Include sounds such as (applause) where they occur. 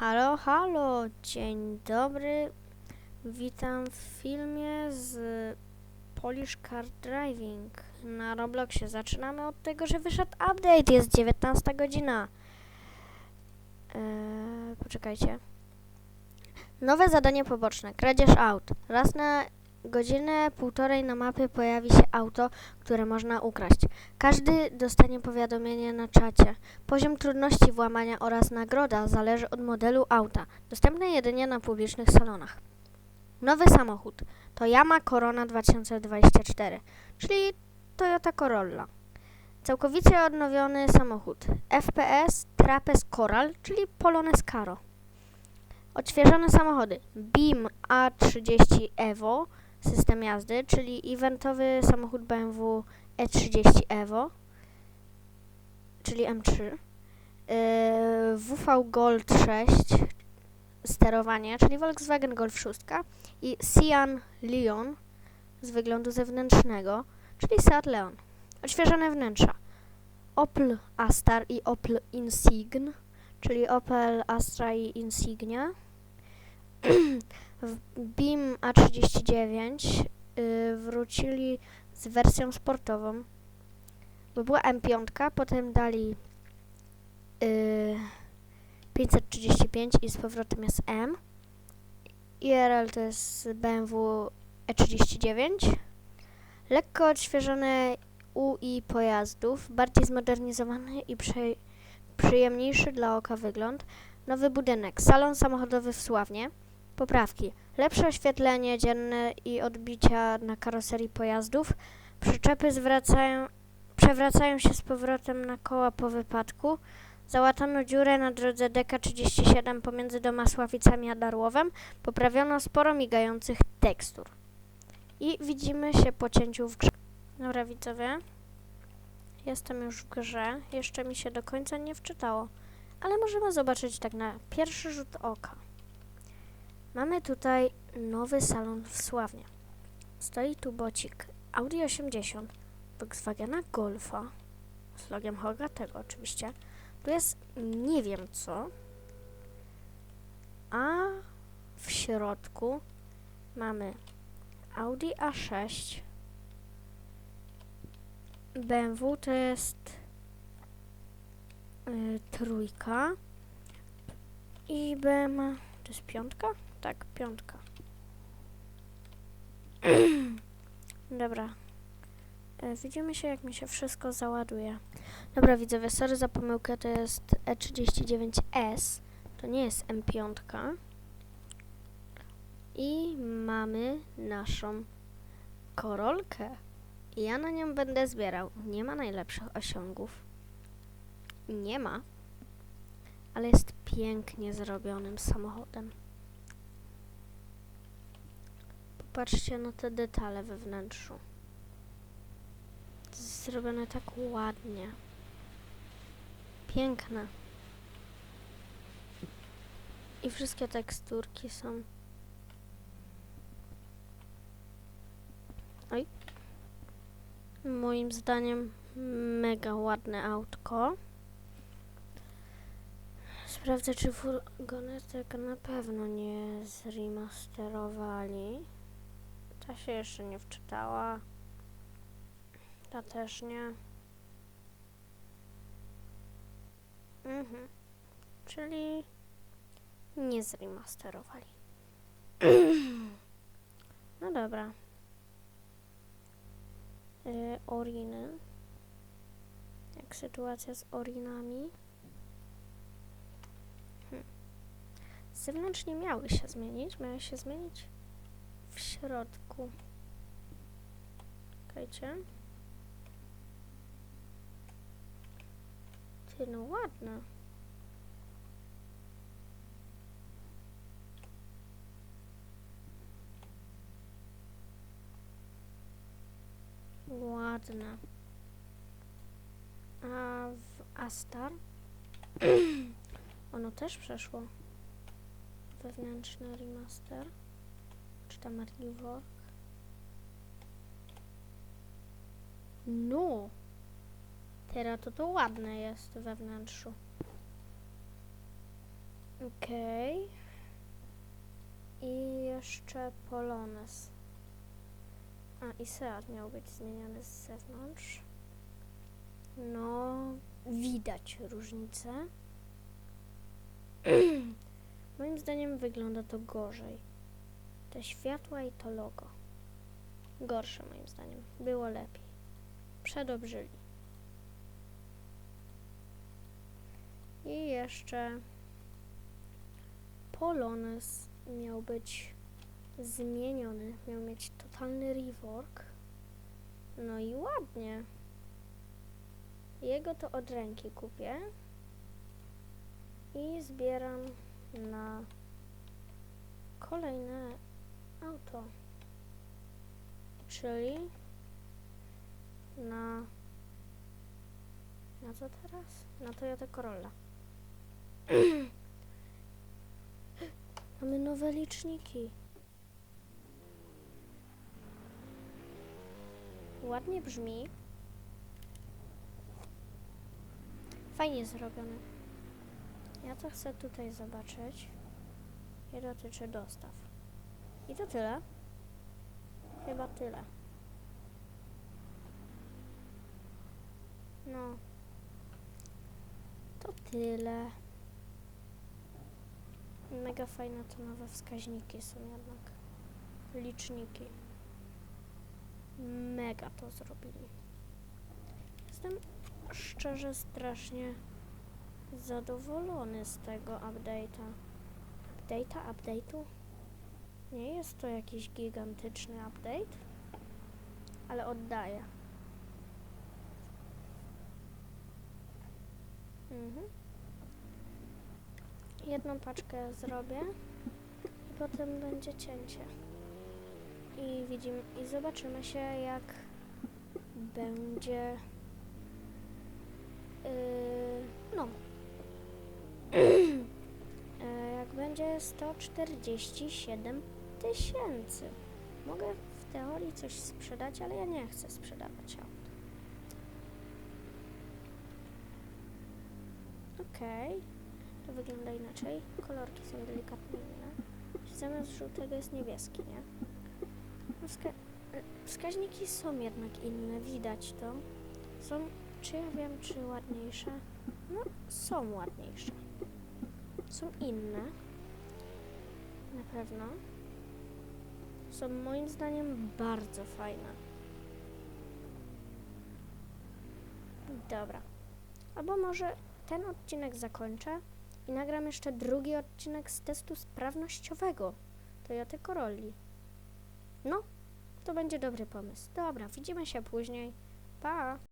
Halo, halo, dzień dobry. Witam w filmie z Polish Car Driving na Robloxie. Zaczynamy od tego, że wyszedł update, jest 19 godzina. Eee, poczekajcie. Nowe zadanie poboczne, kradzież aut. Raz na godzinę, półtorej na mapie pojawi się auto, które można ukraść. Każdy dostanie powiadomienie na czacie. Poziom trudności włamania oraz nagroda zależy od modelu auta, dostępne jedynie na publicznych salonach. Nowy samochód to Yamaha Corona 2024, czyli Toyota Corolla. Całkowicie odnowiony samochód FPS Trapez Coral, czyli Polones Caro. Odświeżone samochody Beam A30 Evo, system jazdy, czyli eventowy samochód BMW E30 Evo, czyli M3. Yy, WV Gold 6 sterowanie, czyli Volkswagen Golf 6 i Sian Leon z wyglądu zewnętrznego, czyli Seat Leon. Odświeżone wnętrza. Opel Astar i Opel Insign, czyli Opel Astra i Insignia. W Beam A39 yy, wrócili z wersją sportową, bo była M5, potem dali yy, 535 i z powrotem jest M. IRL to jest BMW E39. Lekko odświeżone UI pojazdów, bardziej zmodernizowany i przy, przyjemniejszy dla oka wygląd. Nowy budynek, salon samochodowy w Sławnie. Poprawki. Lepsze oświetlenie dzienne i odbicia na karoserii pojazdów. Przyczepy zwracają, przewracają się z powrotem na koła po wypadku. Załatano dziurę na drodze DK37 pomiędzy Domasławicami a Darłowem. Poprawiono sporo migających tekstur. I widzimy się po cięciu w grze. Dobra widzowie. Jestem już w grze. Jeszcze mi się do końca nie wczytało. Ale możemy zobaczyć tak na pierwszy rzut oka. Mamy tutaj nowy salon w Sławnie. Stoi tu bocik Audi 80, Volkswagena Golfa z logiem Hogatego oczywiście. Tu jest nie wiem co, a w środku mamy Audi A6, BMW to jest y, trójka i BMW to jest piątka? Tak, piątka. (clears throat) Dobra. E, Widzimy się, jak mi się wszystko załaduje. Dobra, widzowie, sorry za pomyłkę, to jest E39S, to nie jest M5. I mamy naszą korolkę. Ja na nią będę zbierał. Nie ma najlepszych osiągów. Nie ma. Ale jest pięknie zrobionym samochodem. Popatrzcie na te detale we wnętrzu. To jest zrobione tak ładnie. Piękne. I wszystkie teksturki są. Oj. Moim zdaniem mega ładne autko. Sprawdzę, czy furgonetek na pewno nie zremasterowali. Ta się jeszcze nie wczytała. Ta też nie. Mhm. Czyli nie zremasterowali. no dobra. Y, oriny. Jak sytuacja z orinami? Hmm. Zewnętrznie miały się zmienić. Miały się zmienić środku. Czekajcie. Ty, no ładne. Ładne. A w Astar? (clears throat) ono też przeszło. Wewnętrzny remaster. Czy tam rework? No! Teraz to to ładne jest we wnętrzu. Okej. I jeszcze Polones. A, i Seat miał być zmieniony z zewnątrz. No, widać różnicę. (clears throat) Moim zdaniem wygląda to gorzej. Te światła i to logo. Gorsze moim zdaniem. Było lepiej. Przedobrzyli. I jeszcze Polones miał być zmieniony. Miał mieć totalny rework. No i ładnie. Jego to od ręki kupię. I zbieram na kolejne auto. Czyli na na co teraz? Na Toyota Corolla. (clears throat) Mamy nowe liczniki. Ładnie brzmi. Fajnie zrobione. Ja to chcę tutaj zobaczyć. Nie dotyczy dostaw. I to tyle. Chyba tyle. No. To tyle. Mega fajne te nowe wskaźniki są jednak. Liczniki. Mega to zrobili. Jestem szczerze strasznie zadowolony z tego update'a. Update'a? Update'u? Nie jest to jakiś gigantyczny update, ale oddaję. Mhm. Jedną paczkę zrobię i potem będzie cięcie. I widzimy i zobaczymy się jak będzie yy, no (clears throat) E, jak będzie 147 tysięcy. Mogę w teorii coś sprzedać, ale ja nie chcę sprzedawać aut. Okej, to wygląda inaczej. Kolorki są delikatnie inne. Zamiast żółtego jest niebieski, nie? No wska wskaźniki są jednak inne, widać to. Są, czy ja wiem, czy ładniejsze? No, są ładniejsze. Są inne. Na pewno. Są moim zdaniem bardzo fajne. Dobra. Albo może ten odcinek zakończę i nagram jeszcze drugi odcinek z testu sprawnościowego Toyota Corolli. No, to będzie dobry pomysł. Dobra, widzimy się później. Pa!